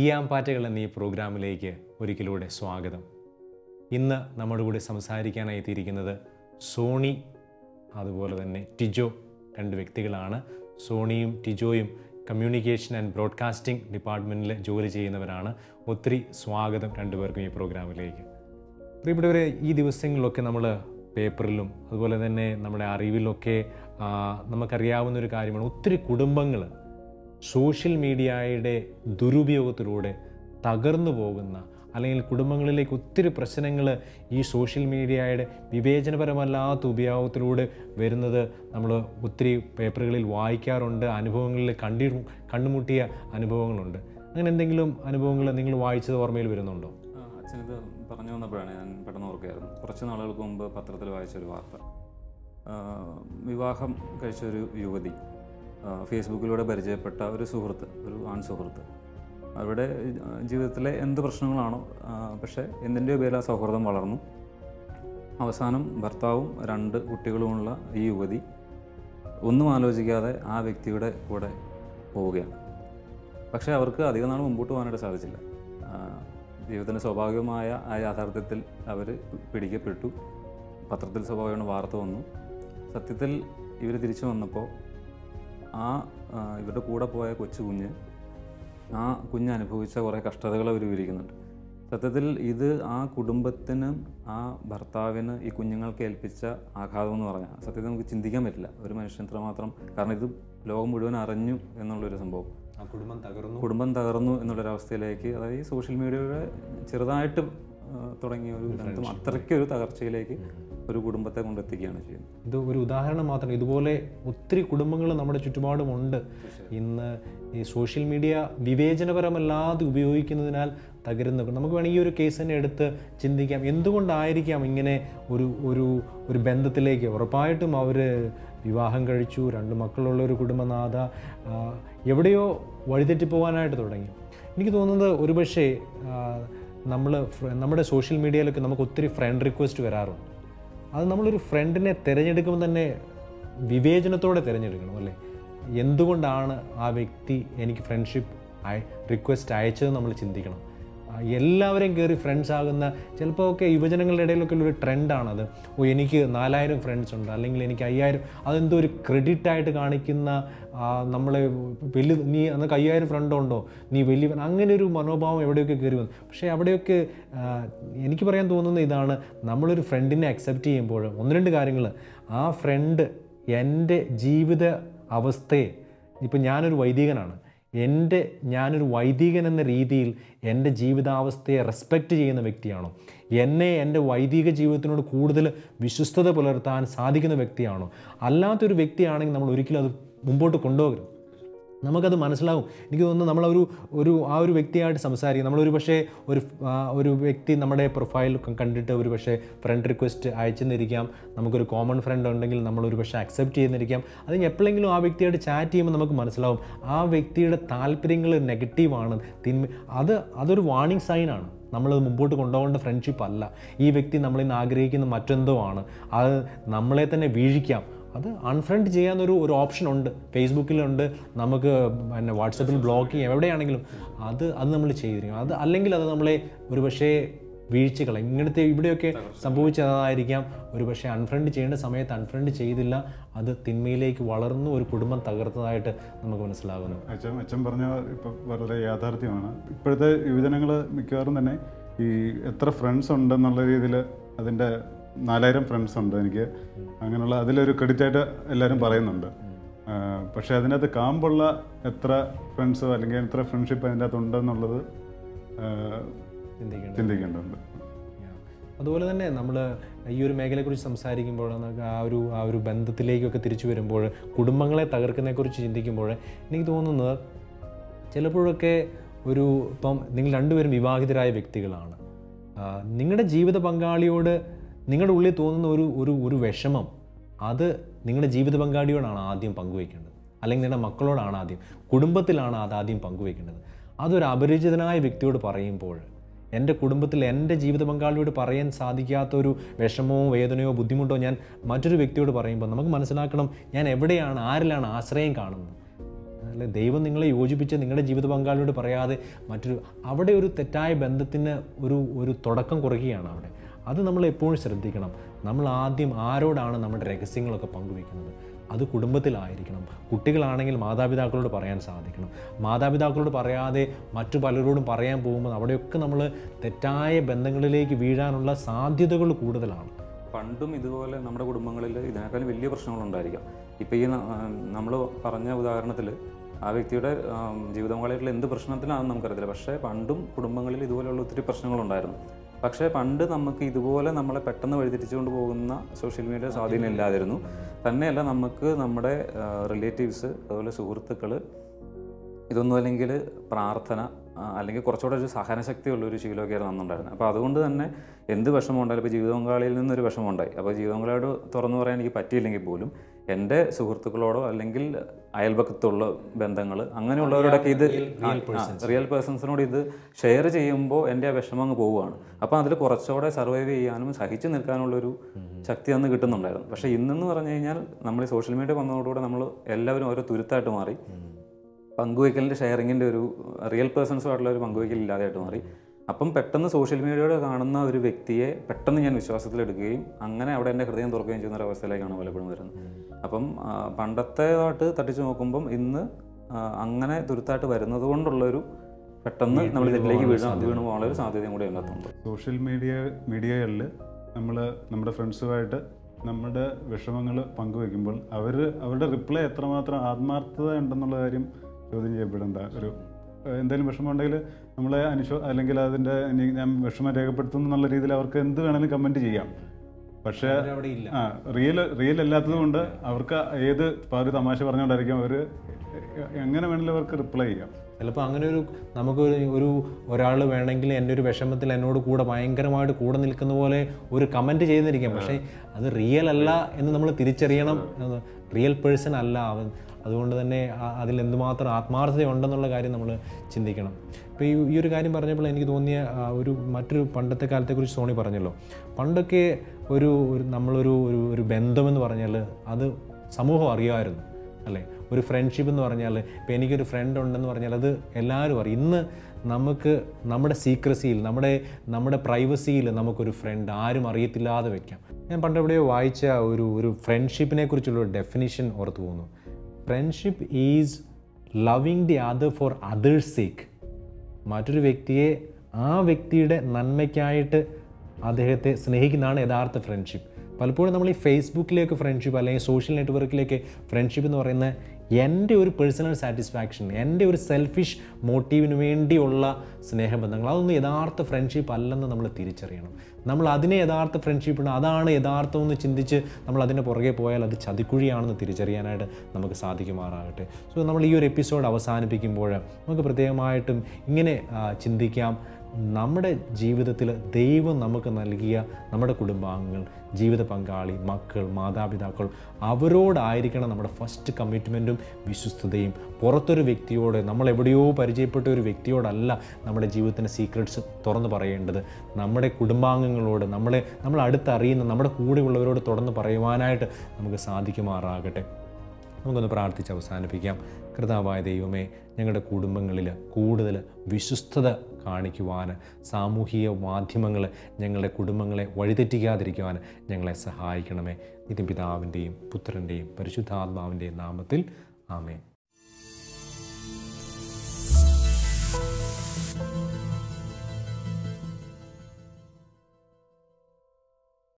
ഈയാമ്പാറ്റകൾ എന്ന ഈ പ്രോഗ്രാമിലേക്ക് ഒരിക്കലൂടെ സ്വാഗതം. ഇന്ന് നമ്മുടെ കൂടെ സംസാരിക്കാനായി എത്തിയിരിക്കുന്നത് സോണി അതുപോലെ തന്നെ ടിജോ രണ്ട് വ്യക്തികളാണ്. സോണിയും ടിജോയും കമ്മ്യൂണിക്കേഷൻ ആൻഡ് ബ്രോഡ്കാസ്റ്റിംഗ് ഡിപ്പാർട്ട്മെന്റിൽ ജോലി ചെയ്യുന്നവരാണ്. ഒത്തിരി സ്വാഗതം രണ്ടുപേർക്കും ഈ പ്രോഗ്രാമിലേക്ക്. പ്രിയപ്പെട്ടവരെ ഈ ദിവസങ്ങളിലൊക്കെ നമ്മൾ പേപ്പറിലും അതുപോലെ തന്നെ നമ്മുടെ അറിവിലൊക്കെ നമുക്കറിയാവുന്ന ഒരു കാര്യമാണ്. ഒത്തിരി കുടുംബങ്ങൾ സോഷ്യൽ മീഡിയയുടെ ദുരുപയോഗത്തിലൂടെ തകർന്നു പോകുന്ന അല്ലെങ്കിൽ കുടുംബങ്ങളിലേക്ക് ഒത്തിരി പ്രശ്നങ്ങൾ ഈ സോഷ്യൽ മീഡിയയുടെ വിവേചനപരമല്ലാത്ത ഉപയോഗത്തിലൂടെ വരുന്നത് നമ്മൾ ഒത്തിരി പേപ്പറുകളിൽ വായിക്കാറുണ്ട് അനുഭവങ്ങളിൽ കണ്ടി കണ്ടുമുട്ടിയ അനുഭവങ്ങളുണ്ട്. അങ്ങനെ എന്തെങ്കിലും അനുഭവങ്ങൾ നിങ്ങൾ വായിച്ചത് ഓർമ്മയിൽ വരുന്നുണ്ടോ? അച്ഛനത് പറഞ്ഞു വന്നപ്പോഴാണ് ഞാൻ പെട്ടെന്ന് ഓർക്കുകയായിരുന്നു കുറച്ച് നാളുകൾക്ക് മുമ്പ് പത്രത്തിൽ വായിച്ച ഒരു വാർത്ത. വിവാഹം കഴിച്ച ഒരു യുവതി ഫേസ്ബുക്കിലൂടെ പരിചയപ്പെട്ട ഒരു സുഹൃത്ത് ഒരു ആൺ സുഹൃത്ത് അവരുടെ ജീവിതത്തിലെ എന്ത് പ്രശ്നങ്ങളാണോ പക്ഷേ എന്തിന്റെയോ പേരിൽ ആ സൗഹൃദം വളർന്നു? അവസാനം ഭർത്താവും രണ്ട് കുട്ടികളുമുള്ള ഈ യുവതി ഒന്നും ആലോചിക്കാതെ ആ വ്യക്തിയുടെ കൂടെ പോവുകയാണ്. പക്ഷേ അവർക്ക് അധികം നാൾ മുമ്പോട്ട് പോകാനായിട്ട് സാധിച്ചില്ല. ജീവിതത്തിന്റെ സ്വാഭാവികമായ ആ യാഥാർത്ഥ്യത്തിൽ അവർ പിടിക്കപ്പെട്ടു. പത്രത്തിൽ സ്വാഭാവികമാണ് വാർത്ത വന്നു. സത്യത്തിൽ ഇവർ തിരിച്ചു വന്നപ്പോൾ ആ ഇവരുടെ കൂടെ പോയ കൊച്ചു കുഞ്ഞ് ആ കുഞ്ഞ് അനുഭവിച്ച കുറേ കഷ്ടതകൾ അവർ വിവരിക്കുന്നുണ്ട്. സത്യത്തിൽ ഇത് ആ കുടുംബത്തിന് ആ ഭർത്താവിന് ഈ കുഞ്ഞുങ്ങൾക്ക് ഏൽപ്പിച്ച ആഘാതം എന്ന് പറഞ്ഞാൽ സത്യത്തിൽ നമുക്ക് ചിന്തിക്കാൻ പറ്റില്ല. ഒരു മനുഷ്യൻ ഇത്രമാത്രം കാരണം ഇത് ലോകം മുഴുവൻ അറിഞ്ഞു എന്നുള്ളൊരു സംഭവം. കുടുംബം തകർന്നു. കുടുംബം തകർന്നു എന്നുള്ളൊരവസ്ഥയിലേക്ക് അതായത് ഈ സോഷ്യൽ മീഡിയയുടെ ചെറുതായിട്ട് തുടങ്ങിയ ഒരു സ്ഥലത്തും അത്രയ്ക്ക് ഒരു തകർച്ചയിലേക്ക് ഒരു കുടുംബത്തെ കൊണ്ടെത്തിക്കുകയാണ് ചെയ്യുന്നത്. ഇത് ഒരു ഉദാഹരണം മാത്രം ഇതുപോലെ ഒത്തിരി കുടുംബങ്ങൾ നമ്മുടെ ചുറ്റുപാടുമുണ്ട്. ഇന്ന് ഈ സോഷ്യൽ മീഡിയ വിവേചനപരമല്ലാതെ ഉപയോഗിക്കുന്നതിനാൽ തകരുന്ന നമുക്ക് വേണമെങ്കിൽ ഈ ഒരു കേസ് തന്നെ എടുത്ത് ചിന്തിക്കാം. എന്തുകൊണ്ടായിരിക്കാം ഇങ്ങനെ ഒരു ഒരു ഒരു ബന്ധത്തിലേക്ക്? ഉറപ്പായിട്ടും അവർ വിവാഹം കഴിച്ചു രണ്ട് മക്കളുള്ള ഒരു കുടുംബനാഥ എവിടെയോ വഴിതെറ്റി പോകാനായിട്ട് തുടങ്ങി. എനിക്ക് തോന്നുന്നത് ഒരുപക്ഷെ നമ്മൾ നമ്മുടെ സോഷ്യൽ മീഡിയയിലൊക്കെ നമുക്ക് ഒത്തിരി ഫ്രണ്ട് റിക്വസ്റ്റ് വരാറുണ്ട്. അത് നമ്മളൊരു ഫ്രണ്ടിനെ തിരഞ്ഞെടുക്കുമ്പോൾ തന്നെ വിവേചനത്തോടെ തിരഞ്ഞെടുക്കണം അല്ലേ? എന്തുകൊണ്ടാണ് ആ വ്യക്തി എനിക്ക് ഫ്രണ്ട്ഷിപ്പ് റിക്വസ്റ്റ് അയച്ചത് നമ്മൾ ചിന്തിക്കണം. എല്ലാവരെയും കയറി ഫ്രണ്ട്സ് ആകുന്ന ചിലപ്പോൾ ഒക്കെ യുവജനങ്ങളുടെ ഇടയിലൊക്കെ ഉള്ളൊരു ട്രെൻഡാണത് ഓ എനിക്ക് നാലായിരം ഫ്രണ്ട്സ് ഉണ്ട് അല്ലെങ്കിൽ എനിക്ക് അയ്യായിരം അതെന്തോ ഒരു ക്രെഡിറ്റായിട്ട് കാണിക്കുന്ന നമ്മളെ വലിയ നീ അന്നൊക്കെ അയ്യായിരം ഫ്രണ്ട് ഉണ്ടോ? നീ വലിയ അങ്ങനെ ഒരു മനോഭാവം എവിടെയൊക്കെ കയറി വന്നു? പക്ഷേ അവിടെയൊക്കെ എനിക്ക് പറയാൻ തോന്നുന്ന ഇതാണ് നമ്മളൊരു ഫ്രണ്ടിനെ അക്സെപ്റ്റ് ചെയ്യുമ്പോൾ ഒന്ന് രണ്ട് കാര്യങ്ങൾ ആ ഫ്രണ്ട് എന്റെ ജീവിത അവസ്ഥയെ ഇപ്പം ഞാനൊരു വൈദികനാണ് എന്റെ ഞാനൊരു വൈദികൻ എന്ന രീതിയിൽ എന്റെ ജീവിതാവസ്ഥയെ റെസ്പെക്റ്റ് ചെയ്യുന്ന വ്യക്തിയാണോ? എന്നെ എന്റെ വൈദിക ജീവിതത്തിനോട് കൂടുതൽ വിശ്വസ്തത പുലർത്താൻ സാധിക്കുന്ന വ്യക്തിയാണോ? അല്ലാത്തൊരു വ്യക്തിയാണെങ്കിൽ നമ്മൾ ഒരിക്കലും അത് മുമ്പോട്ട് കൊണ്ടുപോകരുത്. നമുക്കത് മനസ്സിലാവും. എനിക്ക് തോന്നുന്നു നമ്മളൊരു ഒരു ആ ഒരു വ്യക്തിയായിട്ട് സംസാരിക്കും. നമ്മളൊരു പക്ഷേ ഒരു ഒരു വ്യക്തി നമ്മുടെ പ്രൊഫൈൽ കണ്ടിട്ട് ഒരു പക്ഷേ ഫ്രണ്ട് റിക്വസ്റ്റ് അയച്ചെന്നിരിക്കാം നമുക്കൊരു കോമൺ ഫ്രണ്ട് ഉണ്ടെങ്കിൽ നമ്മളൊരു പക്ഷേ അക്സെപ്റ്റ് ചെയ്യുന്നിരിക്കാം അത് എപ്പോഴെങ്കിലും ആ വ്യക്തിയായിട്ട് ചാറ്റ് ചെയ്യുമ്പോൾ നമുക്ക് മനസ്സിലാവും. ആ വ്യക്തിയുടെ താല്പര്യങ്ങൾ നെഗറ്റീവാണ് തിന്മ അത് അതൊരു വാർണിംഗ് സൈനാണ് നമ്മൾ മുമ്പോട്ട് കൊണ്ടുപോകേണ്ട ഫ്രണ്ട്ഷിപ്പ് അല്ല. ഈ വ്യക്തി നമ്മളിന്ന് ആഗ്രഹിക്കുന്ന മറ്റെന്തോ ആണ്. അത് നമ്മളെ തന്നെ വീഴിക്കാം. അത് അൺഫ്രണ്ട് ചെയ്യാനൊരു ഒരു ഓപ്ഷൻ ഉണ്ട്. ഫേസ്ബുക്കിലുണ്ട് നമുക്ക് പിന്നെ വാട്സപ്പിൽ ബ്ലോക്ക് ചെയ്യാം. എവിടെയാണെങ്കിലും അത് അത് നമ്മൾ ചെയ്തിരിക്കും. അത് അല്ലെങ്കിൽ അത് നമ്മളെ ഒരു പക്ഷേ വീഴ്ചകളെ ഇങ്ങനത്തെ ഇവിടെയൊക്കെ സംഭവിച്ചതായിരിക്കാം. ഒരു പക്ഷേ അൺഫ്രണ്ട് ചെയ്യേണ്ട സമയത്ത് അൺഫ്രണ്ട് ചെയ്തില്ല. അത് തിന്മയിലേക്ക് വളർന്നു ഒരു കുടുംബം തകർത്തതായിട്ട് നമുക്ക് മനസ്സിലാകുന്നു. അച്ഛൻ അച്ഛൻ പറഞ്ഞ ഇപ്പം വളരെ യാഥാർത്ഥ്യമാണ്. ഇപ്പോഴത്തെ യുവജനങ്ങൾ മിക്കവാറും തന്നെ ഈ എത്ര ഫ്രണ്ട്സ് ഉണ്ടെന്നുള്ള രീതിയിൽ അതിന്റെ നാലായിരം ഫ്രണ്ട്സ് ഉണ്ട് എനിക്ക്. അങ്ങനെയുള്ള അതിലൊരു ക്രെഡിറ്റ് ആയിട്ട് എല്ലാവരും പറയുന്നുണ്ട്. പക്ഷേ അതിനകത്ത് കാമ്പുള്ള എത്ര ഫ്രണ്ട്സ് അല്ലെങ്കിൽ എത്ര ഫ്രണ്ട്ഷിപ്പ് അതിന്റെ അകത്ത് ഉണ്ടെന്നുള്ളത് ചിന്തിക്കേണ്ടത് ചിന്തിക്കേണ്ടതുണ്ട്. അതുപോലെ തന്നെ നമ്മൾ ഈ ഒരു മേഖലയെക്കുറിച്ച് സംസാരിക്കുമ്പോൾ ആ ഒരു ആ ഒരു ബന്ധത്തിലേക്കൊക്കെ തിരിച്ചു വരുമ്പോൾ കുടുംബങ്ങളെ തകർക്കുന്നതിനെക്കുറിച്ച് ചിന്തിക്കുമ്പോൾ എനിക്ക് തോന്നുന്നത് ചിലപ്പോഴൊക്കെ ഒരു ഇപ്പം നിങ്ങൾ രണ്ടുപേരും വിവാഹിതരായ വ്യക്തികളാണ്. നിങ്ങളുടെ ജീവിത പങ്കാളിയോട് നിങ്ങളുടെ ഉള്ളിൽ തോന്നുന്ന ഒരു ഒരു ഒരു വിഷമം അത് നിങ്ങളുടെ ജീവിത പങ്കാളിയോടാണ് ആദ്യം പങ്കുവയ്ക്കേണ്ടത്. അല്ലെങ്കിൽ നിങ്ങളുടെ മക്കളോടാണ് ആദ്യം കുടുംബത്തിലാണ് അത് ആദ്യം പങ്കുവയ്ക്കേണ്ടത്. അതൊരു അപരിചിതനായ വ്യക്തിയോട് പറയുമ്പോൾ എന്റെ കുടുംബത്തിൽ എന്റെ ജീവിത പങ്കാളിയോട് പറയാൻ സാധിക്കാത്ത ഒരു വിഷമമോ വേദനയോ ബുദ്ധിമുട്ടോ ഞാൻ മറ്റൊരു വ്യക്തിയോട് പറയുമ്പോൾ നമുക്ക് മനസ്സിലാക്കണം ഞാൻ എവിടെയാണ് ആരിലാണ് ആശ്രയം കാണുന്നത്. അല്ലെ ദൈവം നിങ്ങളെ യോജിപ്പിച്ച് നിങ്ങളുടെ ജീവിത പങ്കാളിയോട് പറയാതെ മറ്റൊരു അവിടെ ഒരു തെറ്റായ ബന്ധത്തിന് ഒരു ഒരു തുടക്കം കുറയ്ക്കുകയാണ് അവിടെ. അത് നമ്മൾ എപ്പോഴും ശ്രദ്ധിക്കണം. നമ്മൾ ആദ്യം ആരോടാണ് നമ്മുടെ രഹസ്യങ്ങളൊക്കെ പങ്കുവെക്കുന്നത് അത് കുടുംബത്തിലായിരിക്കണം കുട്ടികളാണെങ്കിൽ മാതാപിതാക്കളോട് പറയാൻ സാധിക്കണം. മാതാപിതാക്കളോട് പറയാതെ മറ്റു പലരോടും പറയാൻ പോകുമ്പോൾ അവിടെയൊക്കെ നമ്മൾ തെറ്റായ ബന്ധങ്ങളിലേക്ക് വീഴാനുള്ള സാധ്യതകൾ കൂടുതലാണ്. പണ്ടും ഇതുപോലെ നമ്മുടെ കുടുംബങ്ങളിൽ ഇതിനേക്കാളും വലിയ പ്രശ്നങ്ങളുണ്ടായിരിക്കാം ഇപ്പോൾ ഈ നമ്മൾ പറഞ്ഞ ഉദാഹരണത്തിൽ ആ വ്യക്തിയുടെ ജീവിത എന്ത് പ്രശ്നത്തിലാണെന്ന് നമുക്കറിയത്തില്ല. പക്ഷേ പണ്ടും കുടുംബങ്ങളിൽ ഇതുപോലെയുള്ള ഒത്തിരി പ്രശ്നങ്ങളുണ്ടായിരുന്നു പക്ഷേ പണ്ട് നമുക്ക് ഇതുപോലെ നമ്മളെ പെട്ടെന്ന് വഴിതിരിച്ചുകൊണ്ട് പോകുന്ന സോഷ്യൽ മീഡിയ സ്വാധീനം ഇല്ലാതിരുന്നു. തന്നെയല്ല നമുക്ക് നമ്മുടെ റിലേറ്റീവ്സ് അതുപോലെ സുഹൃത്തുക്കൾ ഇതൊന്നും അല്ലെങ്കിൽ പ്രാർത്ഥന അല്ലെങ്കിൽ കുറച്ചുകൂടെ ഒരു സഹനശക്തിയുള്ള ഒരു ശീലമൊക്കെയായിരുന്നു അന്നുണ്ടായിരുന്നത്. അപ്പോൾ അതുകൊണ്ട് തന്നെ എന്ത് വിഷമം ഉണ്ടായാലും ഇപ്പോൾ ജീവിത പങ്കാളിയിൽ നിന്നൊരു വിഷമം ഉണ്ടായി അപ്പോൾ ജീവിത പങ്കാളിയോട് തുറന്നു പറയാൻ എനിക്ക് പറ്റിയില്ലെങ്കിൽ പോലും എന്റെ സുഹൃത്തുക്കളോടോ അല്ലെങ്കിൽ അയൽപക്കത്തുള്ള ബന്ധങ്ങൾ അങ്ങനെയുള്ളവരോടൊക്കെ ഇത് റിയൽ പേഴ്സൺസിനോട് ഇത് ഷെയർ ചെയ്യുമ്പോൾ എന്റെ ആ വിഷമം അങ്ങ് പോവുകയാണ്. അപ്പോൾ അതിൽ കുറച്ചുകൂടെ സർവൈവ് ചെയ്യാനും സഹിച്ചു നിൽക്കാനുള്ളൊരു ശക്തി അന്ന് കിട്ടുന്നുണ്ടായിരുന്നു. പക്ഷേ ഇന്നെന്ന് പറഞ്ഞു കഴിഞ്ഞാൽ നമ്മൾ ഈ സോഷ്യൽ മീഡിയ വന്നതോടുകൂടെ നമ്മൾ എല്ലാവരും ഓരോ തുരുത്തായിട്ട് മാറി. പങ്കുവയ്ക്കലിന്റെ ഷെയറിങ്ങിന്റെ ഒരു റിയൽ പേഴ്സൺസുമായിട്ടുള്ള ഒരു പങ്കുവയ്ക്കൽ ഇല്ലാതെയായിട്ട് മാറി. അപ്പം പെട്ടെന്ന് സോഷ്യൽ മീഡിയയുടെ കാണുന്ന ഒരു വ്യക്തിയെ പെട്ടെന്ന് ഞാൻ വിശ്വാസത്തിലെടുക്കുകയും അങ്ങനെ അവിടെ എന്റെ ഹൃദയം തുറക്കുകയും ചെയ്യുന്ന ഒരു അവസ്ഥയിലേക്കാണ് പലപ്പോഴും വരുന്നത്. അപ്പം പണ്ടത്തേതായിട്ട് തട്ടിച്ചു നോക്കുമ്പം ഇന്ന് അങ്ങനെ തുരുത്തായിട്ട് വരുന്നത് കൊണ്ടുള്ളൊരു പെട്ടെന്ന് നമ്മൾ ഇതിലേക്ക് വീഴാൻ വീണു പോകാനുള്ള ഒരു സാധ്യതയും കൂടി അതിനകത്തുണ്ട്. സോഷ്യൽ മീഡിയ മീഡിയകളിൽ നമ്മൾ നമ്മുടെ ഫ്രണ്ട്സുമായിട്ട് നമ്മുടെ വിഷമങ്ങൾ പങ്കുവെക്കുമ്പോൾ അവർ അവരുടെ റിപ്ലൈ എത്രമാത്രം ആത്മാർത്ഥത ഉണ്ടെന്നുള്ള കാര്യം ചോദ്യം ചെയ്യപ്പെടേണ്ട. ഒരു എന്തെങ്കിലും വിഷമം ഉണ്ടെങ്കിൽ നമ്മളെ അനുശോ അല്ലെങ്കിൽ അതിന്റെ ഇനി ഞാൻ വിഷമം രേഖപ്പെടുത്തുന്നു എന്നുള്ള രീതിയിൽ അവർക്ക് എന്ത് വേണമെങ്കിലും കമന്റ് ചെയ്യാം. പക്ഷേ ആ റിയൽ റിയൽ അല്ലാത്തത് കൊണ്ട് അവർക്ക് ഏത് ഇപ്പോൾ ഒരു തമാശ പറഞ്ഞുകൊണ്ടായിരിക്കും അവർ എങ്ങനെ വേണമെങ്കിലും അവർക്ക് റിപ്ലൈ ചെയ്യാം. ചിലപ്പോൾ അങ്ങനെ ഒരു നമുക്ക് ഒരു ഒരാൾ വേണമെങ്കിൽ എന്റെ ഒരു വിഷമത്തിൽ എന്നോട് കൂടെ ഭയങ്കരമായിട്ട് കൂടെ നിൽക്കുന്ന പോലെ ഒരു കമന്റ് ചെയ്തിരിക്കാം പക്ഷേ അത് റിയൽ അല്ല എന്ന് നമ്മൾ തിരിച്ചറിയണം. റിയൽ പേഴ്സൺ അല്ല അവൻ. അതുകൊണ്ട് തന്നെ അതിൽ എന്തുമാത്രം ആത്മാർത്ഥതയുണ്ടെന്നുള്ള കാര്യം നമ്മൾ ചിന്തിക്കണം. ഇപ്പോൾ ഈ ഈ ഒരു കാര്യം പറഞ്ഞപ്പോൾ എനിക്ക് തോന്നിയ ഒരു മറ്റൊരു പണ്ടത്തെ കാലത്തെക്കുറിച്ച് സോണി പറഞ്ഞല്ലോ. പണ്ടൊക്കെ ഒരു ഒരു നമ്മളൊരു ഒരു ഒരു ബന്ധമെന്ന് പറഞ്ഞാൽ അത് സമൂഹം അറിയുമായിരുന്നു അല്ലേ? ഒരു ഫ്രണ്ട്ഷിപ്പ് എന്ന് പറഞ്ഞാൽ ഇപ്പോൾ എനിക്കൊരു ഫ്രണ്ട് ഉണ്ടെന്ന് പറഞ്ഞാൽ അത് എല്ലാവരും അറിയും. ഇന്ന് നമുക്ക് നമ്മുടെ സീക്രസിയിൽ നമ്മുടെ നമ്മുടെ പ്രൈവസിയിൽ നമുക്കൊരു ഫ്രണ്ട് ആരും അറിയത്തില്ലാതെ വയ്ക്കാം ഞാൻ പണ്ട് എവിടെയോ വായിച്ച ഒരു ഒരു ഫ്രണ്ട്ഷിപ്പിനെ കുറിച്ചുള്ള ഡെഫിനിഷൻ ഓർത്ത് പോകുന്നു. Friendship is loving the other for others sake മറ്റൊരു വ്യക്തിയെ ആ വ്യക്തിയുടെ നന്മയ്ക്കായിട്ട് അദ്ദേഹത്തെ സ്നേഹിക്കുന്നതാണ് യഥാർത്ഥ ഫ്രണ്ട്ഷിപ്പ് പലപ്പോഴും നമ്മൾ ഈ ഫേസ്ബുക്കിലേക്ക് ഫ്രണ്ട്ഷിപ്പ് അല്ലെങ്കിൽ സോഷ്യൽ നെറ്റ്വർക്കിലേക്ക് ഫ്രണ്ട്ഷിപ്പ് എന്ന് പറയുന്ന എന്റെ ഒരു പേഴ്സണൽ സാറ്റിസ്ഫാക്ഷൻ എന്റെ ഒരു സെൽഫിഷ് മോട്ടീവിന് വേണ്ടിയുള്ള സ്നേഹബന്ധങ്ങൾ അതൊന്നും യഥാർത്ഥ ഫ്രണ്ട്ഷിപ്പ് അല്ലെന്ന് നമ്മൾ തിരിച്ചറിയണം. നമ്മൾ അതിനെ യഥാർത്ഥ ഫ്രണ്ട്ഷിപ്പ് ഉണ്ട് അതാണ് യഥാർത്ഥം എന്ന് ചിന്തിച്ച് നമ്മൾ അതിന്റെ പുറകെ പോയാൽ അത് ചതിക്കുഴിയാണെന്ന് തിരിച്ചറിയാനായിട്ട് നമുക്ക് സാധിക്കുമാറാകട്ടെ. സോ നമ്മൾ ഈ ഒരു എപ്പിസോഡ് അവസാനിപ്പിക്കുമ്പോൾ നമുക്ക് പ്രത്യേകമായിട്ടും ഇങ്ങനെ ചിന്തിക്കാം. നമ്മുടെ ജീവിതത്തിൽ ദൈവം നമുക്ക് നൽകിയ നമ്മുടെ കുടുംബാംഗങ്ങൾ ജീവിത പങ്കാളി മക്കൾ മാതാപിതാക്കൾ അവരോടായിരിക്കണം നമ്മുടെ ഫസ്റ്റ് കമ്മിറ്റ്മെന്റും വിശ്വസ്തതയും. പുറത്തൊരു വ്യക്തിയോട് നമ്മൾ എവിടെയോ പരിചയപ്പെട്ട ഒരു വ്യക്തിയോടല്ല നമ്മുടെ ജീവിതത്തിന്റെ സീക്രട്സ് തുറന്നു പറയേണ്ടത്. നമ്മുടെ കുടുംബാംഗങ്ങളോട് നമ്മളെ നമ്മൾ അടുത്തറിയുന്ന നമ്മുടെ കൂടെയുള്ളവരോട് തുറന്ന് പറയുവാനായിട്ട് നമുക്ക് സാധിക്കുമാറാകട്ടെ. നമുക്കൊന്ന് പ്രാർത്ഥിച്ച് അവസാനിപ്പിക്കാം. കൃതാവായ ദൈവമേ ഞങ്ങളുടെ കുടുംബങ്ങളിൽ കൂടുതൽ വിശ്വസ്തത കാണിക്കുവാൻ സാമൂഹിക മാധ്യമങ്ങൾ ഞങ്ങളുടെ കുടുംബങ്ങളെ വഴിതെറ്റിക്കാതിരിക്കുവാൻ ഞങ്ങളെ സഹായിക്കണമേ. നിത്യം പിതാവിന്റെയും പുത്രന്റെയും പരിശുദ്ധാത്മാവിന്റെയും നാമത്തിൽ ആമേൻ.